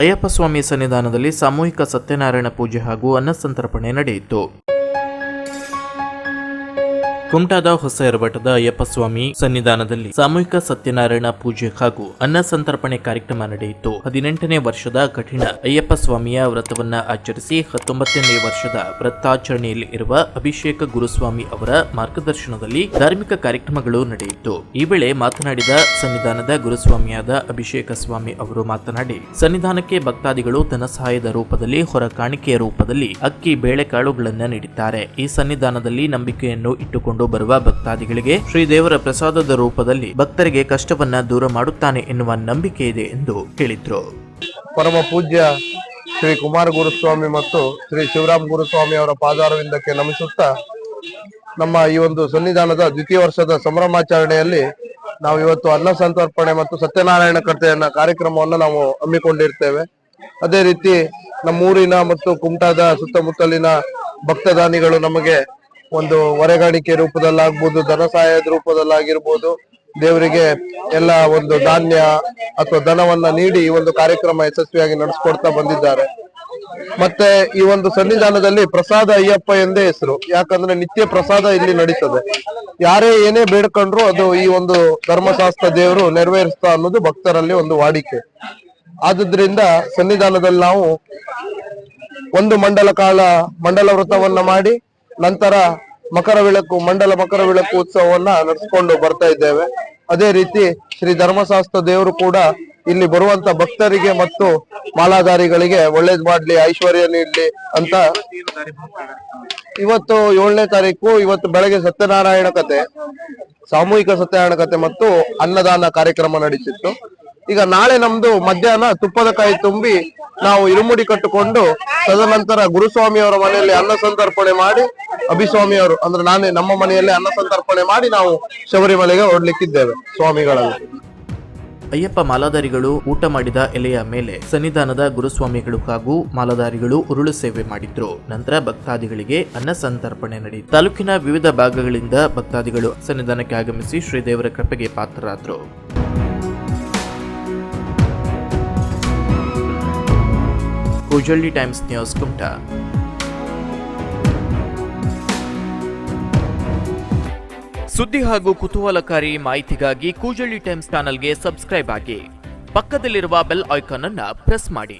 ಅಯ್ಯಪ್ಪ ಸ್ವಾಮಿ ಸನ್ನಿಧಾನದಲ್ಲಿ ಸಾಮೂಹಿಕ ಸತ್ಯನಾರಾಯಣ ಪೂಜೆ ಹಾಗೂ ಅನ್ನಸಂತರ್ಪಣೆ ನಡೆಯಿತು. ಕುಮಟಾದ ಹೊಸ ಎರಬಟದ ಅಯ್ಯಪ್ಪ ಸ್ವಾಮಿ ಸನ್ನಿಧಾನದಲ್ಲಿ ಸಾಮೂಹಿಕ ಸತ್ಯನಾರಾಯಣ ಪೂಜೆ ಹಾಗೂ ಅನ್ನ ಸಂತರ್ಪಣೆ ಕಾರ್ಯಕ್ರಮ ನಡೆಯಿತು. ಹದಿನೆಂಟನೇ ವರ್ಷದ ಕಠಿಣ ಅಯ್ಯಪ್ಪ ಸ್ವಾಮಿಯ ವ್ರತವನ್ನ ಆಚರಿಸಿ ಹತ್ತೊಂಬತ್ತನೇ ವರ್ಷದ ವ್ರತಾಚರಣೆಯಲ್ಲಿ ಇರುವ ಅಭಿಷೇಕ ಗುರುಸ್ವಾಮಿ ಅವರ ಮಾರ್ಗದರ್ಶನದಲ್ಲಿ ಧಾರ್ಮಿಕ ಕಾರ್ಯಕ್ರಮಗಳು ನಡೆಯಿತು. ಈ ವೇಳೆ ಮಾತನಾಡಿದ ಸನ್ನಿಧಾನದ ಗುರುಸ್ವಾಮಿಯಾದ ಅಭಿಷೇಕ ಸ್ವಾಮಿ ಅವರು ಮಾತನಾಡಿ, ಸನ್ನಿಧಾನಕ್ಕೆ ಭಕ್ತಾದಿಗಳು ಧನ ಸಹಾಯದ ರೂಪದಲ್ಲಿ, ಹೊರ ಕಾಣಿಕೆಯ ರೂಪದಲ್ಲಿ ಅಕ್ಕಿ, ಬೇಳೆಕಾಳುಗಳನ್ನ ನೀಡಿದ್ದಾರೆ. ಈ ಸನ್ನಿಧಾನದಲ್ಲಿ ನಂಬಿಕೆಯನ್ನು ಇಟ್ಟುಕೊಂಡು ಬರುವ ಭಕ್ತಾದಿಗಳಿಗೆ ಶ್ರೀದೇವರ ಪ್ರಸಾದದ ರೂಪದಲ್ಲಿ ಭಕ್ತರಿಗೆ ಕಷ್ಟವನ್ನ ದೂರ ಮಾಡುತ್ತಾನೆ ಎನ್ನುವ ನಂಬಿಕೆ ಇದೆ ಎಂದು ಹೇಳಿದ್ರು. ಪರಮ ಪೂಜ್ಯ ಶ್ರೀ ಕುಮಾರ ಗುರುಸ್ವಾಮಿ ಮತ್ತು ಶ್ರೀ ಶಿವರಾಮ್ ಗುರುಸ್ವಾಮಿ ಅವರ ಪಾದಾರವಿಂದಕ್ಕೆ ನಮಿಸುತ್ತಾ ನಮ್ಮ ಈ ಒಂದು ಸನ್ನಿಧಾನದ ದ್ವಿತೀಯ ವರ್ಷದ ಸಂಭ್ರಮಾಚರಣೆಯಲ್ಲಿ ನಾವು ಇವತ್ತು ಅನ್ನ ಸಂತರ್ಪಣೆ ಮತ್ತು ಸತ್ಯನಾರಾಯಣ ಕಥೆಯನ್ನ ಕಾರ್ಯಕ್ರಮವನ್ನು ನಾವು ಹಮ್ಮಿಕೊಂಡಿರ್ತೇವೆ. ಅದೇ ರೀತಿ ನಮ್ಮೂರಿನ ಮತ್ತು ಕುಮಟಾದ ಸುತ್ತಮುತ್ತಲಿನ ಭಕ್ತದಾನಿಗಳು ನಮಗೆ ಒಂದು ಹೊರೆಗಾಣಿಕೆ ರೂಪದಲ್ಲಾಗ್ಬೋದು, ಧನ ಸಹಾಯದ ರೂಪದಲ್ಲಾಗಿರ್ಬೋದು, ದೇವರಿಗೆ ಎಲ್ಲ ಒಂದು ಧಾನ್ಯ ಅಥವಾ ಧನವನ್ನ ನೀಡಿ ಈ ಒಂದು ಕಾರ್ಯಕ್ರಮ ಯಶಸ್ವಿಯಾಗಿ ನಡೆಸ್ಕೊಡ್ತಾ ಬಂದಿದ್ದಾರೆ. ಮತ್ತೆ ಈ ಒಂದು ಸನ್ನಿಧಾನದಲ್ಲಿ ಪ್ರಸಾದ ಅಯ್ಯಪ್ಪ ಎಂದೇ ಹೆಸರು. ಯಾಕಂದ್ರೆ ನಿತ್ಯ ಪ್ರಸಾದ ಇಲ್ಲಿ ನಡೀತದೆ. ಯಾರೇ ಏನೇ ಬೇಡ್ಕೊಂಡ್ರು ಅದು ಈ ಒಂದು ಧರ್ಮಶಾಸ್ತ್ರ ದೇವರು ನೆರವೇರಿಸ್ತಾ ಅನ್ನೋದು ಭಕ್ತರಲ್ಲಿ ಒಂದು ವಾಡಿಕೆ. ಆದುದ್ರಿಂದ ಸನ್ನಿಧಾನದಲ್ಲಿ ನಾವು ಒಂದು ಮಂಡಲ ಕಾಲ ಮಂಡಲ ವ್ರತವನ್ನ ಮಾಡಿ ನಂತರ ಮಕರ ವಿಳಕು, ಮಂಡಲ ಮಕರ ವಿಳಕು ಉತ್ಸವವನ್ನ ನಡೆಸಿಕೊಂಡು ಬರ್ತಾ ಇದ್ದೇವೆ. ಅದೇ ರೀತಿ ಶ್ರೀ ಧರ್ಮಶಾಸ್ತ್ರ ದೇವರು ಕೂಡ ಇಲ್ಲಿ ಬರುವಂತ ಭಕ್ತರಿಗೆ ಮತ್ತು ಮಾಲಾಧಾರಿಗಳಿಗೆ ಒಳ್ಳೇದ್ ಮಾಡ್ಲಿ, ಐಶ್ವರ್ಯ ನೀಡ್ಲಿ ಅಂತ ಇವತ್ತು ಏಳನೇ ತಾರೀಕು, ಇವತ್ತು ಬೆಳಗ್ಗೆ ಸತ್ಯನಾರಾಯಣ ಕತೆ, ಸಾಮೂಹಿಕ ಸತ್ಯನಾರಾಯಣ ಕತೆ ಮತ್ತು ಅನ್ನದಾನ ಕಾರ್ಯಕ್ರಮ ನಡೀತಿತ್ತು ಈಗ ನಾಳೆ ನಮ್ದು ಮಧ್ಯಾಹ್ನ ತುಪ್ಪದ ಕಾಯಿ ತುಂಬಿ ನಾವು ಇರುಮುಡಿ ಕಟ್ಟಿಕೊಂಡು ತದನಂತರ ಗುರುಸ್ವಾಮಿ ಅವರ ಮನೆಯಲ್ಲಿ ಅನ್ನ ಸಂತರ್ಪಣೆ ಮಾಡಿ, ಅಭಿಸ್ವಾಮಿ ಅವರು, ಅಂದ್ರೆ ನಾನೇ ನಮ್ಮ ಮನೆಯಲ್ಲಿ ಅನ್ನ ಸಂತರ್ಪಣೆ ಮಾಡಿ ನಾವು ಶಬರಿಮಲೆಗೆ ಹೊರಡ್ಲಿಕ್ಕಿದ್ದೇವೆ ಸ್ವಾಮಿಗಳಲ್ಲಿ. ಅಯ್ಯಪ್ಪ ಮಾಲಾಧಾರಿಗಳು ಊಟ ಮಾಡಿದ ಎಲೆಯ ಮೇಲೆ ಸನ್ನಿಧಾನದ ಗುರುಸ್ವಾಮಿಗಳು ಹಾಗೂ ಮಾಲಾಧಾರಿಗಳು ಉರುಳು ಸೇವೆ ಮಾಡಿದ್ರು. ನಂತರ ಭಕ್ತಾದಿಗಳಿಗೆ ಅನ್ನ ಸಂತರ್ಪಣೆ ನಡೆಯಿತು. ತಾಲೂಕಿನ ವಿವಿಧ ಭಾಗಗಳಿಂದ ಭಕ್ತಾದಿಗಳು ಸನ್ನಿಧಾನಕ್ಕೆ ಆಗಮಿಸಿ ಶ್ರೀದೇವರ ಕೃಪೆಗೆ ಪಾತ್ರರಾದರು. ಕೂಜಳ್ಳಿ ಟೈಮ್ಸ್ ನ್ಯೂಸ್ ಕುಮಟಾ ಸುದ್ದಿ ಹಾಗೂ ಕುತೂಹಲಕಾರಿ ಮಾಹಿತಿಗಾಗಿ ಕೂಜಳ್ಳಿ ಟೈಮ್ಸ್ ಚಾನಲ್ಗೆ ಸಬ್ಸ್ಕ್ರೈಬ್ ಆಗಿ. ಪಕ್ಕದಲ್ಲಿರುವ ಬೆಲ್ ಐಕಾನ್ ಅನ್ನ ಪ್ರೆಸ್ ಮಾಡಿ.